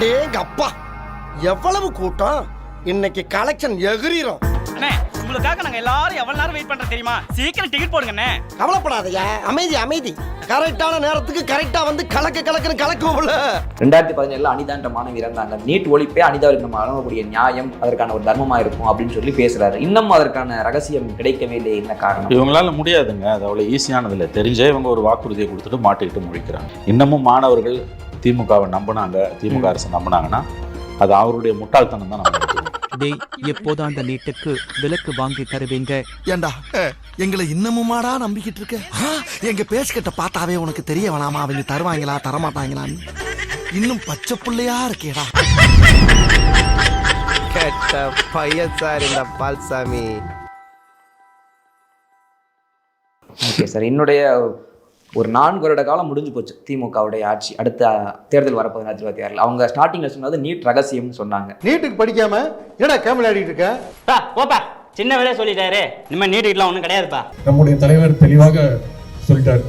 அடேங்க அப்பா எவ்வளவு கூட்டம்? இன்னைக்கு கலெக்ஷன் எகிரிரும். அண்ணே உங்களுக்காக நாங்க எல்லாரும் எவ்வளவு நேரம் வெயிட் பண்றோம் தெரியுமா? சீக்கிரம் டிக்கெட் போடுங்க அண்ணே கவலைப்படாதயா அமைதி அமைதி. கரெக்டான நேரத்துக்கு கரெக்டா வந்து கலக்க கலக்குன்னு கலக்குவோம்ல. ரெண்டாயிரத்தி பதினேழுல அனிதான்ற மாணவி இறந்தாங்க. நீட் ஒழிப்பே அனிதாவுக்கு நம்ம வழங்கக்கூடிய நியாயம் அதற்கான ஒரு தர்மமா இருக்கும் அப்படின்னு சொல்லி பேசுறாரு. இன்னும் அதற்கான ரகசியம் கிடைக்கவே இல்லை என்ன காரணம்? இவங்களால முடியாதுங்க. அது அவ்வளோ ஈஸியானதில்லை தெரிஞ்சே இவங்க ஒரு வாக்குறுதியை கொடுத்துட்டு மாட்டிக்கிட்டு முழிக்கிறாங்க. இன்னமும் மாணவர்கள் திமுகவை நம்பினாங்க திமுக அரசு நம்பினாங்கன்னா அது அவருடைய முட்டாள்தனம் தான் நம்ம. டேய் எப்போதாண்ட நீட்டுக்கு விலக்கு வாங்கி தருவீங்க? ஏண்டா எங்களை இன்னமுமாடா நம்பிக்கிட்டு இருக்க? எங்க பேசிக்கிட்ட பார்த்தாவே உனக்கு தெரிய வேணாமா? அவங்க தருவாங்களா தரமாட்டாங்களான்னு. இன்னும் பச்சை புள்ளையா இருக்கேடா. கெட்ட பையன் சார் இந்த பால்சாமி. ஓகே சார் என்னுடைய ஒரு நான்கு வருட காலம் முடிஞ்சு போச்சு. திமுகவுடைய ஆட்சி. அடுத்த தேர்தல் வரப்போகுது ரெண்டாயிரத்தி இருபத்தி ஆறில். அவங்க ஸ்டார்டிங்கில் சொன்னது நீட் ரகசியம்னு சொன்னாங்க. நீட்டுக்கு படிக்காம என்னடா கேமல் ஆடிட்டு இருக்க? போப்பா. சின்ன வேலையை சொல்லிட்டாரு. இனிமே நீட்டுக்கிட்டலாம் ஒன்றும் கிடையாதுப்பா. நம்முடைய தலைவர் தெளிவாக சொல்லிட்டார்.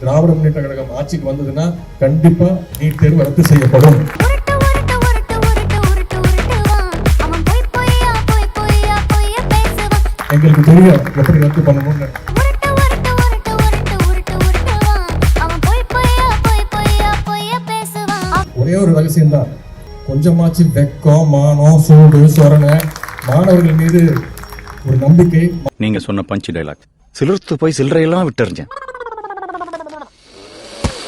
திராவிட முன்னேற்ற கழகம் ஆட்சிக்கு வந்ததுன்னா கண்டிப்பா நீட் தேர்வு ரத்து செய்யப்படும். எங்களுக்கு தெரியும் எப்படி ரத்து பண்ணணும்னு. ஒரே ஒரு ரகசியம் தான் கொஞ்சமாச்சு வெக்கம் மானம் சூடு சொரணை மாணவர்கள் மீது ஒரு நம்பிக்கை. நீங்க சொன்ன பஞ்ச் டைலாக் சிலிர்த்து போய் சில்லறையெல்லாம் விட்டுறிஞ்சேன்.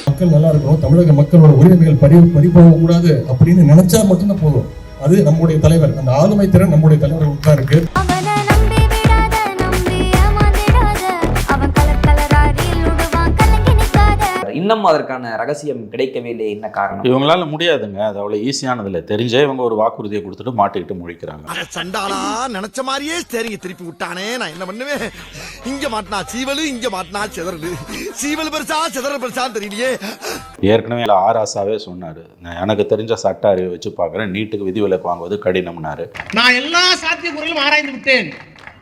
மக்கள் நல்லா இருக்கணும். தமிழக மக்களோட உரிமைகள் பறி பறிபோக கூடாது அப்படின்னு நினைச்சா மட்டும்தான் போதும். அது நம்முடைய தலைவர் அந்த ஆளுமை திறன் நம்முடைய தலைவர்களுக்கு தான் இருக்கு. நிற்காத இன்னும் அதற்கான ரகசியம் கிடைக்கவே இல்லை என்ன காரணம்? இவங்களால முடியாதுங்க. அது அவ்வளோ ஈஸியானதில்லை. தெரிஞ்சே இவங்க ஒரு வாக்குறுதியை கொடுத்துட்டு மாட்டிக்கிட்டு முழிக்கிறாங்க. அட சண்டாளா நினைச்ச மாதிரியே சரிங்க திருப்பி விட்டானே நான் என்ன பண்ணுவேன்? இங்க மாட்டினா சீவலு இங்க மாட்டினா சிதறலு. சீவல் பெருசா சிதறல் பெருசான்னு தெரியலையே. ஏற்கனவே ஆராசாவே சொன்னார். எனக்கு தெரிஞ்ச சட்ட அறிவை வச்சு பார்க்குறேன். நீட்டுக்கு விதிவிலக்கு வாங்குவது கடினம்னாரு. நான் எல்லா சாத்தியக்கூறுகளும் ஆராய்ந்து விட்டேன்.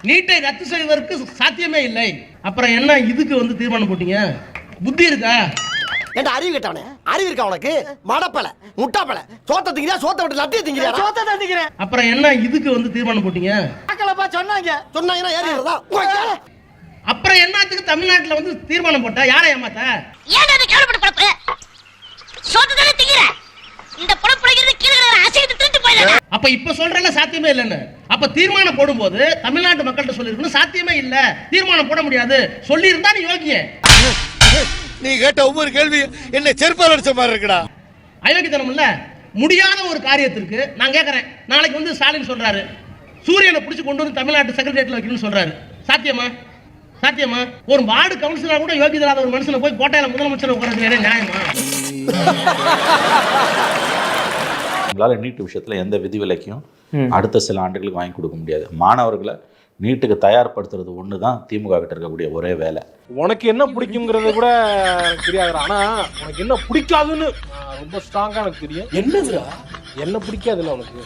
நீட்டை ரத்து செய்வதற்கு சாத்தியமே இல்லை. அப்புறம் என்ன இதுக்கு வந்து தீர்மானம் போட்டீங்க? புத்தி இருக்கா? ஏன்டா அறிவு கேட்டவனே? அறிவு இருக்கா உனக்கு? மடப்பல முட்டாப்பல. சோத்த திங்கிறியா? சோத்த விட்டு லட்டிய திங்கிறியா சோத்த தந்திக்கிறேன் அப்புறம் என்ன இதுக்கு வந்து தீர்மானம் போட்டீங்க? சொன்னாங்க. சொன்னாங்கன்னா ஏறிடுறதா? அப்புறம் என்னத்துக்கு தமிழ்நாட்டுல வந்து தீர்மானம் போட்டா? யாரை ஏமாத்த? ஏன் அதை கேவலப்பட்ட பொழப்பு சோத்து தானே திங்கிற? இந்த பொழப்புல இருந்து கீழே அசைத்து திருட்டு போயிடல அப்ப இப்ப சொல்றேன்ல சாத்தியமே இல்லைன்னு. அப்ப தீர்மானம் போடும்போது தமிழ்நாட்டு மக்கள்கிட்ட சொல்லிருக்கணும் சாத்தியமே இல்ல. தீர்மானம் போட முடியாது. சொல்லியிருந்தா நீ யோகிய நீ கேட்ட ஒவ்வொரு கேள்வி என்ன செருப்பால் அடிச்ச மாதிரி இருக்குடா. அயோக்கியத்தனம் இல்ல முடியாத ஒரு காரியத்திற்கு நான் கேட்கறேன் நாளைக்கு வந்து ஸ்டாலின் சொல்றாரு. சூரியனை பிடிச்சு கொண்டு வந்து தமிழ்நாட்டு செக்ரட்டரியேட்ல வைக்கணும்னு சொல்றாரு. சாத்தியமா? சாத்தியமா? ஒரு வார்டு கவுன்சிலரா கூட யோகியதராத ஒரு மனுஷனை போய் கோட்டையில முதலமைச்சர் உட்காரது நியாயமா? நம்மளால நீட் விஷயத்தில் எந்த விதிவிலக்கையும் அடுத்த சில ஆண்டுகளுக்கு வாங்கி கொடுக்க முடியாது. மாணவர்களை நீட்டுக்கு தயார்படுத்துறது ஒன்று தான் திமுக கிட்ட இருக்கக்கூடிய ஒரே வேலை. உனக்கு என்ன பிடிக்குங்கிறத கூட தெரியாது. ஆனா உனக்கு என்ன பிடிக்காதுன்னு ரொம்ப ஸ்ட்ராங்கா எனக்கு தெரியும். என்னதுடா? என்ன பிடிக்காதுல்ல உனக்கு?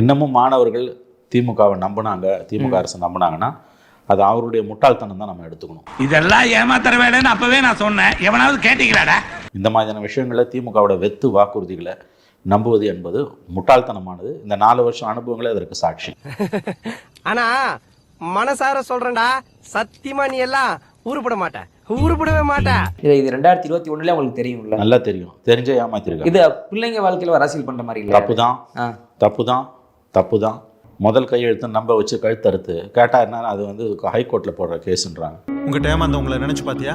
இன்னமும் மாணவர்கள் திமுகவை நம்பினாங்க திமுக அரசு நம்பினாங்கன்னா அது அவருடைய முட்டாள்தனம் தான் நம்ம எடுத்துக்கணும். இதெல்லாம் ஏமாத்துற வேலைன்னு அப்பவே நான் சொன்னேன். எவனாவது கேட்டீங்களாடா? இந்த மாதிரியான விஷயங்களில் திமுகவோட வெத்து வாக்குறுதிகளை நம்புவது என்பது முட்டாள்தனமானது. இந்த நாலு வருஷம் அனுபவங்களே அதற்கு சாட்சி. ஆனா மனசார சொல்றேன்டா சத்தியமா நீ எல்லாம் உருப்பட மாட்ட. உருப்படவே மாட்ட. இது இது ரெண்டாயிரத்தி இருபத்தி ஒண்ணுல உங்களுக்கு தெரியும்ல? நல்லா தெரியும். தெரிஞ்சே ஏமாத்திருக்காங்க. இது பிள்ளைங்க வாழ்க்கையில அரசியல் பண்ற மாதிரி இல்ல? தப்பு தான் ஆ. தப்பு தான் தப்பு தான் முதல் கையெழுத்து நம்ப வச்சு கழுத்தறுத்து கேட்டா என்ன அது வந்து ஹைகோர்ட்டில் போடுற கேஸுன்றாங்க. உங்ககிட்ட ஏமாந்தவங்களை நினைச்சு பாத்தியா?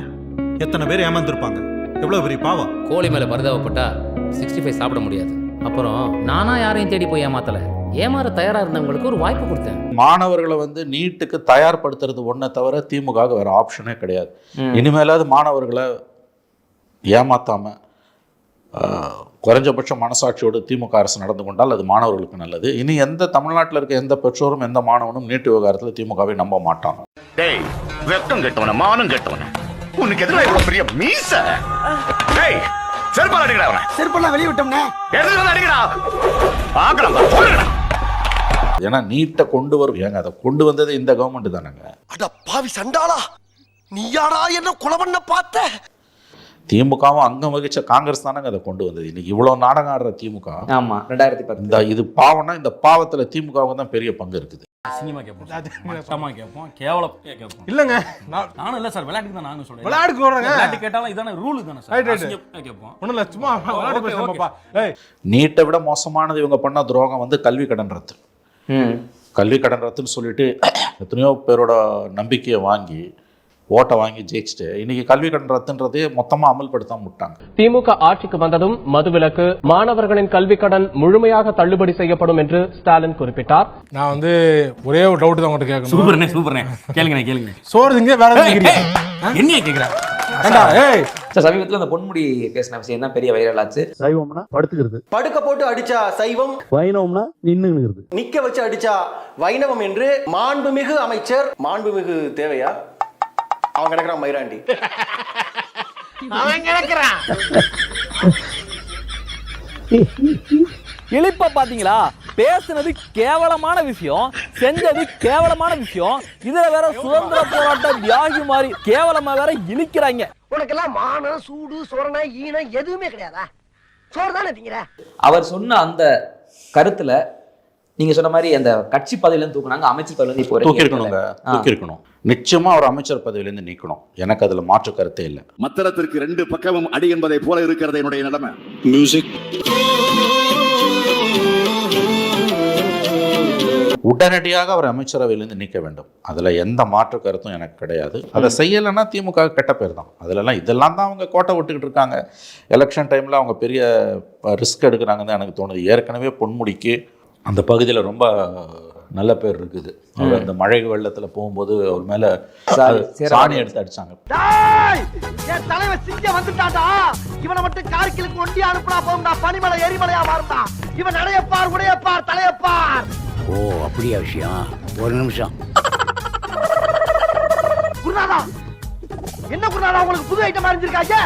எத்தனை பேர் ஏமாந்துருப்பாங்க? எவ்வளவு பெரிய பாவம்? கோழி மேலே பரிதாபப்பட்டா சிக்ஸ்டி ஃபைவ் சாப்பிட முடியாது. அப்புறம் நானா யாரையும் தேடி போய் ஏமாத்தல. ஏமாற தயாரா இருந்தவங்களுக்கு ஒரு வாய்ப்பு கொடுத்தேன். மாணவர்களை வந்து நீட்டுக்கு தயார்படுத்துறது ஒன்றை தவிர திமுக வேற ஆப்ஷனே கிடையாது. இனிமேலாவது மாணவர்களை ஏமாத்தாம ஆஹ், குறைஞ்சபட்ச மனசாட்சியோடு திமுக அரசு நடந்து கொண்டால் அது மாணவர்களுக்கு நல்லது. இனி எந்த தமிழ்நாட்டில் இருக்க எந்த பெற்றோரும் எந்த மாணவனும் நீட்டு விவகாரத்தில் திமுகவை நம்ப மாட்டாங்க. டேய் வெக்கம் கெட்டவன மானம் கெட்டவன. உனக்கு எதிராக இவ்வளவு பெரிய மீச? டேய் செருப்பால் அடிக்கடா அவனை. செருப்பெல்லாம் வெளியே விட்டோம்னே. பார்க்கலாம் சொல்லுங்கடா ஏன்னா நீட்டை கொண்டு வரும் ஏங்க அதை கொண்டு வந்தது இந்த கவர்மெண்ட் தானேங்க. அட பாவி சண்டாளா நீயாடா என்ன கொலை பண்ண பார்த்த? திமுகவும் அங்கம் வகிச்ச காங்கிரஸ் தானங்க அதை கொண்டு வந்தது. இன்னைக்கு இவ்வளோ நாடகம் ஆடுற திமுக ஆமா ரெண்டாயிரத்தி பத்து. இந்த இது பாவம்னா இந்த பாவத்துல திமுகவுக்கு தான் பெரிய பங்கு இருக்குது. சினிமா கேட்போம் கேட்போம் கேவலம் கேட்போம் இல்லங்க. நான் நானும் இல்ல சார் விளையாட்டுக்கு தான் நானும் சொல்றேன். விளையாட்டுக்கு வர்றேங்க. விளையாட்டு கேட்டாலும் இதான ரூல் தானே சார். Right, right. அசிங்கமா கேட்போம் ஒண்ணும் இல்ல சும்மா விளையாட்டு நீட்டை விட மோசமானது இவங்க பண்ண துரோகம் வந்து கல்வி கடன் ரத்து. ம். கல்வி கடன் ரத்துன்னு சொல்லிட்டு எத்தனையோ பேரோட நம்பிக்கையை வாங்கி ஓட்டை வாங்கி ஜெயிச்சுட்டு இன்னைக்கு கல்வி கடன் ரத்துன்றதே மொத்தமாக அமல்படுத்தாம விட்டாங்க. திமுக ஆட்சிக்கு வந்ததும் மதுவிலக்கு மாணவர்களின் கல்விக் கடன் முழுமையாக தள்ளுபடி செய்யப்படும் என்று ஸ்டாலின் குறிப்பிட்டார். நான் வந்து ஒரே ஒரு டவுட் தான் உங்கள்கிட்ட கேட்கணும். சூப்பர்ண்ணே சூப்பர்ண்ணே கேளுங்கண்ணே கேளுங்க சோறு திங்க வேற ஏய் சார் சமீபத்தில் அந்த பொன்முடி பேசின விஷயம் தான் பெரிய வைரல் ஆச்சு சைவம்னா படுத்துக்கிறது. படுக்க போட்டு அடிச்சா சைவம் வைணவம்னா நின்னுங்கிறது நிக்க வச்சு அடிச்சா வைணவம் என்று மாண்புமிகு அமைச்சர் மாண்புமிகு தேவையா? அவன் கிடக்குறான் மயிராண்டி. அவன் கிடக்குறான். இழிப்ப பாத்தீங்களா பேசுனது கேவலமான விஷயம் செஞ்சது கேவலமான விஷயம் இதுல வேற சுதந்திர போராட்ட தியாகி மாதிரி கேவலமா வேற இழிக்கிறாங்க. உனக்கெல்லாம் மானம் சூடு சொரணை ஈனம் எதுவுமே கிடையாதா? சோறு தானே அவர் சொன்ன அந்த கருத்துல நீங்க சொன்ன மாதிரி அந்த கட்சி பதவியில தூக்குனாங்க அமைச்சர் பதவியில இருந்து இப்போ வரைக்கும் தூக்கி இருக்கணுங்க ஆ. தூக்கி இருக்கணும் நிச்சயமா ஒரு அமைச்சர் பதவியிலேருந்து நீக்கணும். எனக்கு அதுல மாற்று கருத்தே இல்லை. மத்தளத்திற்கு ரெண்டு பக்கமும் அடி என்பதை போல இருக்கிறது என்னுடைய நிலைமை. மியூசிக் உடனடியாக அவர் அமைச்சரவையிலேருந்து நீக்க வேண்டும். அதில் எந்த மாற்று கருத்தும் எனக்கு கிடையாது. அதை செய்யலைன்னா திமுக கெட்ட பேர் தான். அதிலெல்லாம் இதெல்லாம் தான் அவங்க கோட்டை விட்டுக்கிட்டு இருக்காங்க. எலெக்ஷன் டைமில் அவங்க பெரிய ரிஸ்க் எடுக்கிறாங்கன்னு எனக்கு தோணுது. ஏற்கனவே பொன்முடிக்கு அந்த பகுதியில் ரொம்ப நல்ல பேர் இருக்குது. அவர் அந்த மழை வெள்ளத்தில் போகும்போது அவர் மேலே சாணி எடுத்து அடிச்சாங்க. என் தலைவன் சிங்க வந்துட்டாடா. இவனை மட்டும் கார்கிலுக்கு ஒண்டி அனுப்புனா போகும்டா. பனிமலை எரிமலையா மாறும்டா. இவன் நடையப்பார் உடையப்பார் தலையப்பார். ஓ அப்படியா விஷயம். ஒரு நிமிஷம். குருநாதா என்ன குருநாதா உங்களுக்கு புது ஐட்டம் அறிஞ்சிருக்காங்க?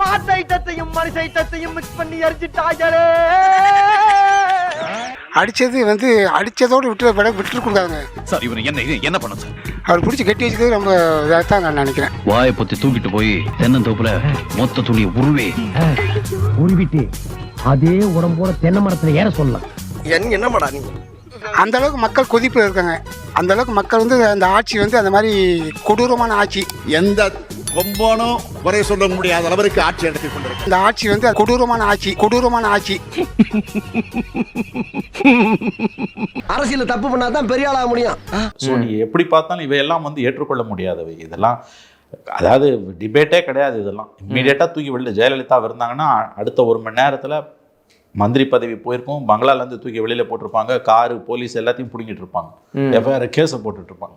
மாட்டு ஐட்டத்தையும் மனுஷ ஐட்டத்தையும் மிக்ஸ் பண்ணி எரிஞ்சிட்டாங்களே அடிச்சது வந்து அடிச்சதோடு விட்டு விட விட்டு கொடுக்காங்க சார் இவன் என்ன இது என்ன பண்ண சார்? அவர் பிடிச்சி கட்டி வச்சது ரொம்ப இதாக தான் நான் நினைக்கிறேன். வாயை பொத்தி தூக்கிட்டு போய் தென்னந்தோப்புல மொத்த துணியை உருவே. உருவிட்டு அதே உடம்போட தென்னை மரத்துல ஏற சொல்லலாம். என்ன என்னமாடா நீ? அந்த அளவுக்கு மக்கள் கொதிப்பு இருக்காங்க. அந்த அளவுக்கு மக்கள் வந்து அந்த ஆட்சி வந்து அந்த மாதிரி கொடூரமான ஆட்சி. எந்த கொம்பானும் குறை சொல்ல முடியாத அளவிற்கு ஆட்சி நடத்தி கொண்டிருக்க இந்த ஆட்சி வந்து கொடூரமான ஆட்சி கொடூரமான ஆட்சி. அரசியல தப்பு பண்ணாதான் பெரிய ஆளாக முடியும். ஸோ நீ எப்படி பார்த்தாலும் இவையெல்லாம் வந்து ஏற்றுக்கொள்ள முடியாதவை. இதெல்லாம் அதாவது டிபேட்டே கிடையாது இதெல்லாம். இம்மீடியட்டாக தூக்கி வெளில ஜெயலலிதா இருந்தாங்கன்னா அடுத்த ஒரு மணி நேரத்தில் மந்திரி பதவி போயிருக்கும் பங்களாலேருந்து தூக்கி வெளியில் போட்டிருப்பாங்க காரு போலீஸ் எல்லாத்தையும் பிடிங்கிட்டு இருப்பாங்க. எஃப்ஐஆர் கேஸை போட்டுட்டு இருப்பாங்க.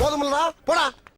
போதுமில்லடா போடா.